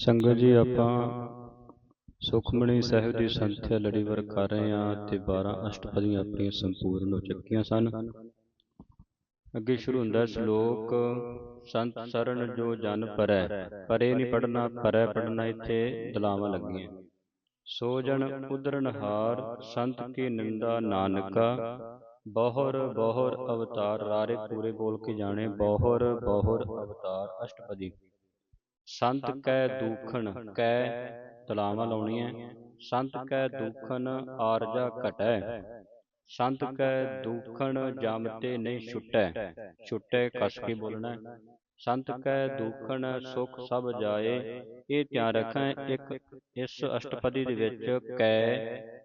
ਸੰਗਤ ਜੀ, ਆਪਾਂ ਸੁਖਮਣੀ ਸਾਹਿਬ ਦੀ ਸੰਥਿਆ ਲੜੀਵਾਰ ਕਰ ਰਹੇ ਹਾਂ ਤੇ 12 ਅਸ਼ਟਪਦੀਆਂ ਆਪਣੀਆਂ ਸੰਪੂਰਨ ਹੋ ਚੁੱਕੀਆਂ ਸਨ। ਅੱਗੇ ਸ਼ੁਰੂ ਹੁੰਦਾ ਸ਼ਲੋਕ, ਸੰਤ ਸਰਣ ਜੋ ਜਨ ਪਰੈ, ਪਰੇ ਨਹੀਂ ਪੜਨਾ, ਪਰੈ ਪੜਨਾ ਇੱਥੇ ਦਲਾਵਾਂ ਲੱਗੀਆਂ। ਸੋ ਜਨ ਉਦਰਨ ਹਾਰ, ਸੰਤ ਕੀ ਨਿੰਦਾ ਨਾਨਕਾ। ਬਹੁਰ ਬਹੁਰ ਅਵਤਾਰ, ਰਾਰੇ ਪੂਰੇ ਬੋਲ ਕੇ ਜਾਣੇ, ਬਹੁਰ ਬਹੁਰ ਅਵਤਾਰ ਅਸ਼ਟਪਦੀ। ਸੰਤ ਕੈ ਦੂਖਣ ਕੈ ਤਲਾਵਾਂ ਲਾਉਣੀਆਂ ਸੰਤ ਕੈ ਦੂਖਣ ਆਰਜਾ ਘਟੈ। ਸੰਤ ਕੈ ਦੂਖਣ ਜਮ ਤੇ ਨਹੀਂ ਛੁਟੈ। ਛੁਟੈ। ਕਸ ਕੇ ਬੋਲਣਾ? ਸੰਤ ਕੈ ਦੂਖਣ ਸੁਖ ਸਭ ਜਾਏ। ਇਹ ਧਿਆਨ ਰੱਖਾਂ ਇੱਕ ਇਸ ਅਸ਼ਟਪਦੀ ਦੇ ਵਿੱਚ ਕੈ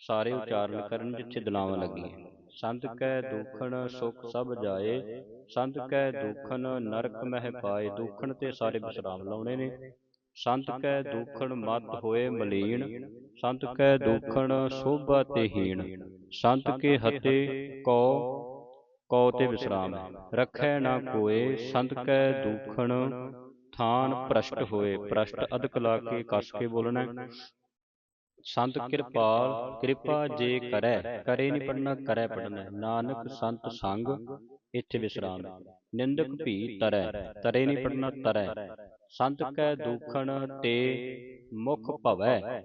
ਸਾਰੇ ਉਚਾਰਨ ਕਰਨ ਜਿੱਥੇ ਦਲਾਵਾਂ ਲੱਗੀਆਂ। ਸੰਤ ਕੈ ਦੂਖਣ ਸੁਖ ਸਭ ਜਾਏ। ਸੰਤ ਕੈ ਦੂਖਣ ਨਰਕ ਮਹਿ ਪਾਏ। ਦੂਖਣ ਤੇ ਸਾਰੇ ਵਿਸਰਾਮ ਲਾਉਣੇ ਨੇ। ਸੰਤ ਕੈ ਦੂਖਣ ਮਤ ਹੋਏ ਮਲੀਨ। ਸੰਤ ਕੈ ਦੂਖਣ ਸੋਭਾ ਤੇ ਹੀਣ। ਸੰਤ ਕੇ ਹਤੇ ਕੋ ਕੋ ਤੇ ਵਿਸਰਾਮ। ਹੈ ਰਖੈ ਨਾ ਕੋਏ ਸੰਤ ਕੈ ਦੂਖਣ ਥਾਨ ਪ੍ਰਸ਼ਟ ਹੋਏ। ਪ੍ਰਸ਼ਟ ਅਦਕ ਲਾ ਕੇ ਕਸ ਕੇ ਬੋਲਣਾ। ਸੰਤ ਕਿਰਪਾਲ ਕਿਰਪਾ ਜੇ ਕਰੈ ਕਰੇ ਨਹੀਂ ਪੜਨਾ ਕਰੈ ਪੜਨਾ ਨਾਨਕ ਸੰਤ ਸੰਗ ਇੱਥੇ ਵਿਸਰਾਮ। ਨਿੰਦਕ ਭੀ ਤਰੈ ਤਰੇ ਨਹੀਂ ਪੜਨਾ ਤਰੈ ਸੰਤ ਕੈ ਦੂਖਣ ਤੇ ਮੁਖ ਭਵੈ।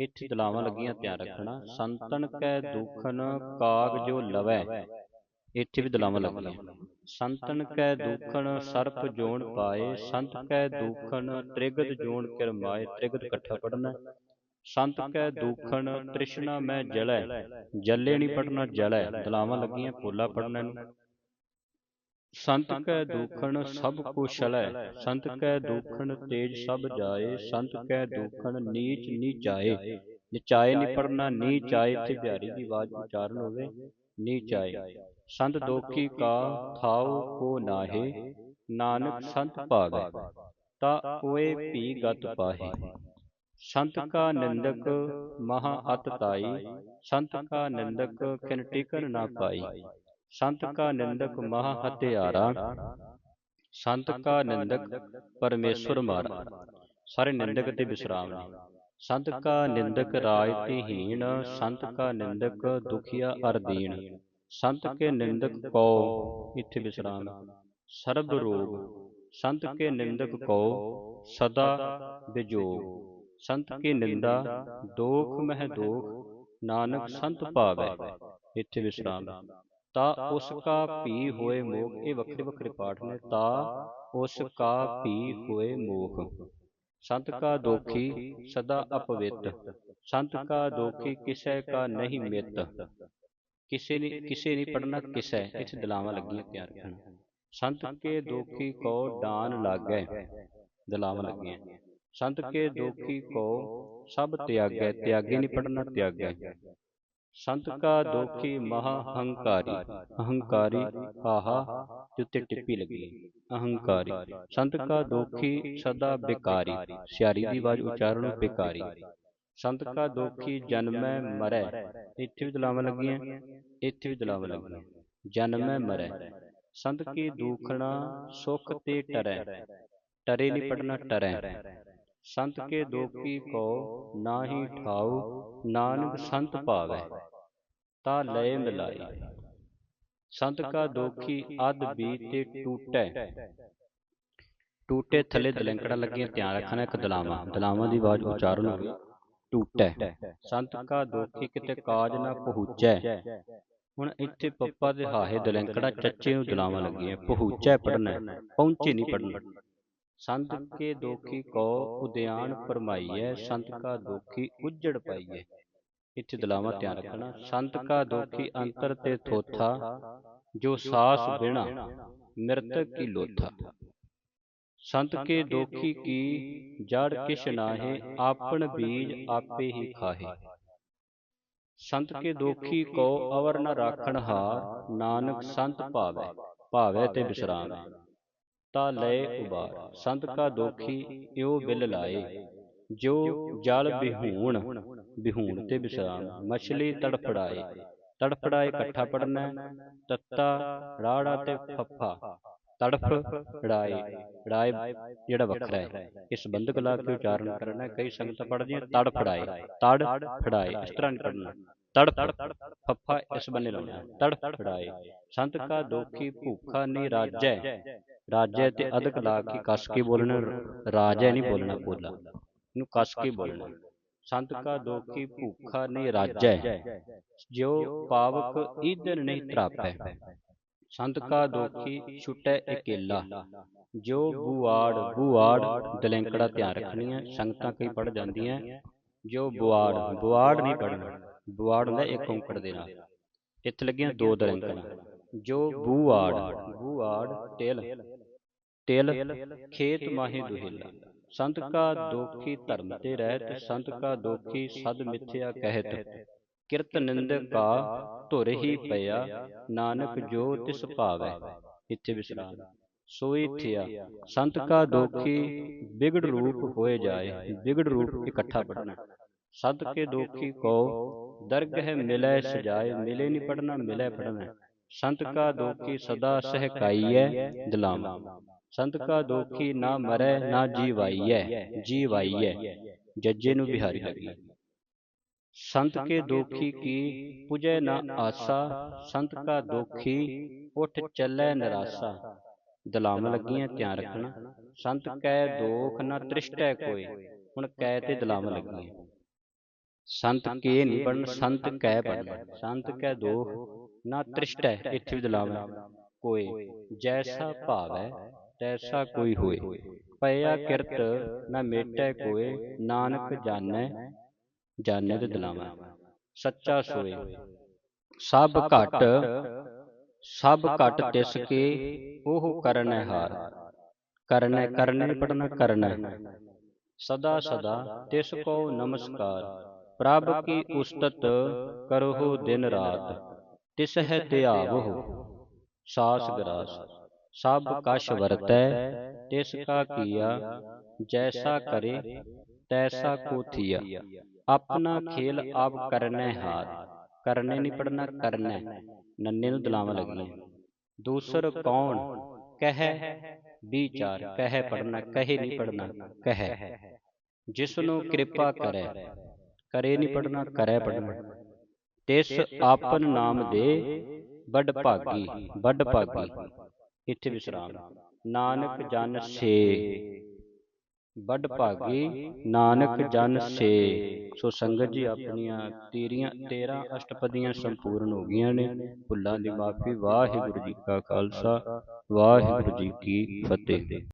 ਇੱਥੇ ਦਲਾਵਾਂ ਲੱਗੀਆਂ ਧਿਆਨ ਰੱਖਣਾ। ਸੰਤਨ ਕੈ ਦੂਖਣ ਕਾਗ ਜੋ ਲਵੈ। ਇੱਥੇ ਵੀ ਦਲਾਵਾਂ ਲੱਗੀਆਂ। ਸੰਤਨ ਕੈ ਦੂਖਣ ਸਰਪ ਜੋਣ ਪਾਏ। ਸੰਤ ਕੈ ਦੂਖਣ ਤ੍ਰਿਗਤ ਜੋਣ ਕਿਰਮਾਏ। ਤ੍ਰਿਗਤ ਇਕੱਠਾ ਪੜਨਾ ਸੰਤ ਕੈ ਦੂਖਣ ਤ੍ਰਿਸ਼ਨਾ ਮੈਂ ਜਲੈ ਜਲੇ ਨਹੀਂ ਪੜਨਾ ਜਲੈ ਦਲਾਵਾਂ ਲੱਗੀਆਂ ਪੋਲਾ ਪੜਨਾ ਨੂੰ ਸੰਤ ਕੈ ਦੂਖਣ ਸਭ ਕੁਸ਼ਲੈ ਸੰਤ ਕੈ ਦੂਖਣ ਤੇਜ ਸਭ ਜਾਏ ਸੰਤ ਕੈ ਦੂਖਣ ਨੀਚ ਨੀਚਾਏ ਨਿਚਾਏ ਨਹੀਂ ਪੜਨਾ ਨੀਚਾਏ ਤੇ ਬਿਹਾਰੀ ਦੀ ਆਵਾਜ਼ ਉਚਾਰਨ ਹੋਵੇ ਨੀਚਾਏ ਸੰਤ ਦੋਖੀ ਕਾ ਥਾਉ ਕੋ ਨਾਹੇ ਨਾਨਕ ਸੰਤ ਭਾਗੈ। ਤਾ ਕੋਏ ਭੀ ਗਤ ਪਾਹੇ। ਸੰਤ ਕਾ ਨਿੰਦਕ ਮਹਾ ਅਤ ਤਾਈ। ਸੰਤ ਕਾ ਨਿੰਦਕ ਕਿਨ ਟਿਕਨ ਨਾ ਪਾਈ। ਸੰਤ ਕਾ ਨਿੰਦਕ ਮਹਾ ਹਤਿਆਰਾ। ਸੰਤ ਕਾ ਨਿੰਦਕ ਪਰਮੇਸ਼ਵਰ ਮਾਰਾ। ਸਾਰੇ ਨਿੰਦਕ ਤੇ ਵਿਸਰਾਮ ਨੇ। ਸੰਤ ਕਾ ਨਿੰਦਕ ਰਾਜ ਤੇ ਹੀਣ। ਸੰਤ ਕਾ ਨਿੰਦਕ ਦੁਖੀਆ ਅਰਦੀਨ ਸੰਤ ਕੇ ਨਿੰਦਕ ਕੋ ਇੱਥੇ ਵਿਸਰਾਮ ਸਰਬ ਰੋਗ। ਸੰਤ ਕੇ ਨਿੰਦਕ ਕੋ ਸਦਾ ਵਿਜੋਗ ਸੰਤ ਕੀ ਨਿੰਦਾ ਦੋਖ ਮਹਿ ਦੋਖ ਨਾਨਕ ਸੰਤ ਭਾਵੈ ਇੱਥੇ ਵਿਸਰਾਮ ਤਾ ਉਸ ਕਾ ਭੀ ਹੋਏ ਮੋਖ ਇਹ ਵੱਖਰੇ ਵੱਖਰੇ ਪਾਠ ਨੇ ਤਾ ਉਸ ਕਾ ਭੀ ਹੋਏ ਮੋਖ ਸੰਤ ਕਾ ਦੋਖੀ ਸਦਾ ਅਪਵਿੱਤ ਸੰਤ ਕਾ ਦੋਖੀ ਕਿਸੈ ਕਾ ਨਹੀਂ ਮਿੱਤ ਕਿਸੇ ਨੇ ਕਿਸੇ ਨਹੀਂ ਪੜਨਾ ਕਿਸੈ ਇੱਥੇ ਦਲਾਵਾਂ ਲੱਗੀਆਂ ਤਿਆਰ ਰੱਖਣਾ ਸੰਤ ਕੇ ਦੋਖੀ ਕੋ ਦਾਨ ਲਾਗੈ ਦਲਾਵਾਂ ਲੱਗੀਆਂ ਸੰਤ ਕੇ ਦੋਖੀ ਕੋ ਸਭ ਤਿਆਗੈ ਤਿਆਗੇ ਨਹੀਂ ਪੜਨਾ ਤਿਆਗੈ ਸੰਤ ਕਾ ਦੋਖੀ ਮਹਾ ਹੰਕਾਰੀ ਅਹੰਕਾਰੀ ਆਹਾ ਜਿੱਤੇ ਟਿੱਪੀ ਲੱਗੀ। ਅਹੰਕਾਰੀ ਸੰਤ ਕਾ ਦੋਖੀ ਸਦਾ ਬਿਕਾਰੀ ਸਿਆਰੀ ਦੀ ਆਵਾਜ਼ ਉਚਾਰਨ ਬਿਕਾਰੀ। ਸੰਤ ਕਾ ਦੋਖੀ ਜਨਮੈ ਮਰੈ। ਇੱਥੇ ਵੀ ਦਲਾਵਾਂ ਲੱਗੀਆਂ? ਇੱਥੇ ਵੀ ਦਲਾਵਾਂ ਲੱਗੀਆਂ। ਜਨਮੈ ਮਰੈ। ਸੰਤ ਕੀ ਦੂਖਣਾ ਸੁਖ ਤੇ ਟਰੈ। ਟਰੇ। ਨਹੀਂ ਪੜਨਾ ਟਰੈ। ਸੰਤ ਕੇ ਦੋਖੀ ਕੋ ਨਾਹੀ ਠਾਉ ਨਾਨਕ ਸੰਤ ਭਾਵੈ ਤਾ ਲਏ ਮਿਲਾਈ ਸੰਤ ਕਾ ਦੋਖੀ ਅਦ ਬੀ ਤੇ ਟੂਟੈ। ਟੂਟੇ। ਥੱਲੇ ਦਲੰਕੜਾ ਲੱਗੀਆਂ ਧਿਆਨ ਰੱਖਣਾ ਇੱਕ ਦਲਾਵਾਂ। ਦਲਾਵਾਂ ਦੀ ਆਵਾਜ਼ ਉਚਾਰਨ ਹੋਵੇ ਟੂਟੈ। ਸੰਤ ਕਾ ਦੋਖੀ ਕਿਤੇ ਕਾਜ ਨਾ ਪਹੁੰਚੈ। ਹੁਣ ਇੱਥੇ ਪੱਪਾ ਦੇ ਹਾਹੇ ਦਲੰਕੜਾ ਚੱਚੇ ਨੂੰ ਦਲਾਵਾਂ ਲੱਗੀਆਂ ਪਹੁੰਚੈ ਪੜਨਾ ਪਹੁੰਚੇ ਨਹੀਂ ਪੜਨਾ ਸੰਤ ਕੇ ਦੋਖੀ ਕੋ ਉਦਿਆਨ ਫਰਮਾਈਐ ਸੰਤ ਕਾ ਦੋਖੀ ਉਜੜ ਪਾਈਐ। ਇੱਥੇ ਦਲਾਵਾਂ ਧਿਆਨ ਰੱਖਣਾ। ਸੰਤ ਕਾ ਦੋਖੀ ਅੰਤਰ ਤੇ ਥੋਥਾ ਜੋ ਸਾਸ ਬਿਨਾ ਮਿਰਤਕ ਕੀ ਲੋਥਾ। ਸੰਤ ਕੇ ਦੋਖੀ ਕੀ ਜੜ ਕਿਛ ਨਾਹੇ ਆਪਣ ਬੀਜ ਆਪੇ ਹੀ ਖਾਹੇ। ਸੰਤ ਕੇ ਦੋਖੀ ਕੋ ਅਵਰ ਨ ਰਾਖਣ ਹਾਰ ਨਾਨਕ ਸੰਤ ਭਾਵੈ ਭਾਵੈ ਤੇ ਵਿਸਰਾਮ ਹੈ ਤਾ ਲਏ ਉਬਾਰ। ਸੰਤ ਕਾ ਦੋਖੀ ਇਉ ਬਿਲ ਲਾਏ। ਜੋ ਜਲ ਬਿਹੂਣ ਬਿਹੂਣ ਤੇ ਵਿਸਰਾਮ ਮਛਲੀ ਤੜਫੜਾਏ। ਤੜਫੜਾਏ। ਇਕੱਠਾ ਪੜਨਾ ਤੱਤਾ ਰਾੜਾ ਤੇ ਫੱਫਾ। ਤੜਫ ੜਾਏ ੜਾਏ ਜਿਹੜਾ ਵੱਖਰਾ ਹੈ। ਇਸ ਬੰਧਕ ਲਾ ਕੇ ਉਚਾਰਨ ਕਰਨਾ। ਕਈ ਸੰਗਤਾਂ ਪੜ੍ਹਦੀਆਂ ਤੜ ਫੜਾਏ ਤੜ ਫੜਾਏ ਇਸ ਤਰ੍ਹਾਂ ਨਹੀਂ ਪੜ੍ਹਨਾ। ਤੜਫ ਫੱਫਾ ਇਸ ਬੰਨੇ ਲਾਉਣਾ। ਤੜਫ ਫੜਾਏ ਸੰਤ ਕਾ ਦੋਖੀ ਭੂਖਾ ਨਹੀਂ ਰਾਜੈ। ਰਾਜੈ ਤੇ ਅਧਕ ਲਾ ਕੇ ਕੱਸ ਕੇ ਬੋਲਣਾ ਰਾਜੈ ਨਹੀਂ ਬੋਲਣਾ ਪੋਲਾ ਇਹਨੂੰ ਕੱਸ ਕੇ ਬੋਲਣਾ। ਸੰਤ ਕਾ ਦੋਖੀ ਭੂਖਾ ਨਹੀਂ ਰਾਜੈ। ਜਿਉ ਪਾਵਕ ਈਦਨ ਨਹੀਂ ਤਰਾਪੈ ਸੰਤ ਕਾ ਦੋਖੀ ਛੁਟੈ ਇਕੇਲਾ। ਜੋ ਬੁਆੜ ਬੁਆੜ ਦਲੈਂਕੜਾ ਧਿਆਨ ਰੱਖਣੀ ਹੈ ਸੰਗਤਾਂ ਕਈ ਪੜ ਜਾਂਦੀਆਂ। ਜੋ ਬੁਆੜ ਬੁਆੜ ਨਹੀਂ ਪੜਨਾ ਬੁਆੜ ਹੁੰਦਾ ਇੱਕ ਔਂਕੜ ਦੇ ਨਾਲ। ਇੱਥੇ ਲੱਗੀਆਂ ਦੋ ਦਲੈਂਕੜਾਂ। ਜੋ ਬੁਆੜ ਬੁਆੜ ਤਿਲ। ਤਿਲ ਖੇਤ ਮਾਹੀ ਦੁਹਿਲਾ। ਸੰਤ ਕਾ ਦੋਖੀ ਧਰਮ ਤੇ ਰਹਿਤ, ਸੰਤ ਕਾ ਦੋਖੀ ਸਦ ਮਿਥਿਆ ਕਹਿਤ। ਕਿਰਤ ਨਿੰਦਕ ਕਾ ਧੁਰ ਹੀ ਪਿਆ, ਨਾਨਕ ਜੋ ਤਿਸ ਭਾਵੈ, ਇੱਥੇ ਵਿਸਰਾਮ। ਸੋਈ ਥਿਆ, ਸੰਤ ਕਾ ਦੋਖੀ ਬਿਗੜ ਰੂਪ ਹੋਏ ਜਾਏ, ਬਿਗੜ ਰੂਪ ਇਕੱਠਾ ਪੜਨਾ ਸੰਤ ਕੇ ਦੋਖੀ ਕੋ ਦਰਗਹਿ ਮਿਲੈ ਸਜਾਏ, ਮਿਲੇ ਨਹੀਂ ਪੜਨਾ ਮਿਲੈ ਪੜਨਾ ਸੰਤ ਕਾ ਦੋਖੀ ਸਦਾ ਸਹਿਕਾਈਐ, ਦਿਲਾਮ। ਸੰਤ ਕਾ ਦੋਖੀ ਨਾ ਮਰੈ ਨਾ ਜੀਵਾਈਐ ਜੀਵਾਈਐ ਜੱਜੇ ਨੂੰ ਬਿਹਾਰੀ ਲੱਗੀ ਸੰਤ ਕੇ ਦੋਖੀ ਕੀ ਪੁਜੈ ਨਾ ਆਸਾ। ਸੰਤ ਕਾ ਦੋਖੀ ਉਠ ਚੱਲੈ ਨਰਾਸਾ। ਦਲਾਮ ਲੱਗੀਆਂ ਧਿਆਨ ਰੱਖਣਾ। ਸੰਤ ਕੈ ਦੋਖ ਨਾ ਤ੍ਰਿਸ਼ਟੈ ਕੋਏ ਹੁਣ ਕੈ ਤੇ ਦਲਾਮ ਲੱਗੀਆਂ। ਸੰਤ ਕੇ ਨਹੀਂ ਪੜਨ ਸੰਤ ਕੈ ਪੜਨਾ ਸੰਤ ਕੈ ਦੋਖ ਨਾ ਤ੍ਰਿਸ਼ਟੈ ਇੱਥੇ ਵੀ ਦਲਾਮ ਹੈ। ਕੋਏ ਜੈਸਾ ਭਾਵੈ ਤੈਸਾ ਕੋਈ ਹੋਏ। ਪਇਆ ਕਿਰਤ ਨਾ ਮੇਟੈ ਕੋਏ। ਨਾਨਕ ਜਾਣੈ ਜਾਣੈ ਤੇ ਦਲਾਵਾ ਸੱਚਾ ਸੋਏ। ਸਭ ਘਟ ਸਭ ਘਟ ਤਿਸ ਕੇ ਉਹ ਕਰਨੈ ਹਾਰ। ਕਰਨੈ ਕਰਨੈ ਪੜਨਾ ਕਰਨੈ। ਸਦਾ ਸਦਾ ਤਿਸ ਕੋ ਨਮਸਕਾਰ। ਪ੍ਰਭ ਕੀ ਉਸਤਤ ਕਰਹੁ ਦਿਨ ਰਾਤ। ਤਿਸ ਹੈ ਧਿਆਵਹੁ। ਸਾਸ ਗਰਾਸ। ਸਭ ਕਛ ਵਰਤੈ ਤਿਸ ਕਾ ਕੀਆ ਜੈਸਾ ਕਰੇ ਤੈਸਾ ਕੋ ਥੀਆ ਆਪਣਾ ਖੇਲ ਆਪ ਕਰਨੈ ਹਾਰ ਕਰਨੇ ਨਹੀਂ ਪੜਨਾ ਕਰਨੈ ਨੰਨੇ ਨੂੰ ਦਲਾਵਾਂ ਲੱਗੀਆਂ ਦੂਸਰ ਕੌਣ ਕਹਿ ਵਿਚਾਰ ਕਹਿ ਪੜਨਾ ਕਹੇ ਨਹੀਂ ਪੜਨਾ ਕਹਿ। ਜਿਸ ਨੂੰ ਕਿਰਪਾ ਕਰੈ ਕਰੇ ਨਹੀਂ ਪੜਨਾ ਕਰੈ ਪੜਨਾ। ਤਿਸ ਆਪਨ ਨਾਮ ਦੇ ਵੱਡ ਭਾਗੀ ਵੱਡ ਭਾਗੀ। ਇੱਥੇ ਵਿਸਰਾਮ। ਨਾਨਕ ਜਨ ਸੇ ਵੱਡ ਭਾਗੀ। ਨਾਨਕ ਜਨ ਸੇ ਸੋ ਸੰਗਤ ਜੀ ਆਪਣੀਆਂ ਤੇਰੀਆਂ 13 ਅਸ਼ਟਪਦੀਆਂ ਸੰਪੂਰਨ ਹੋ ਗਈਆਂ ਨੇ। ਭੁੱਲਾਂ ਦੀ ਮਾਫੀ ਵਾਹਿਗੁਰੂ ਜੀ ਕਾ ਖਾਲਸਾ। ਵਾਹਿਗੁਰੂ ਜੀ ਕੀ ਫਤਿਹ।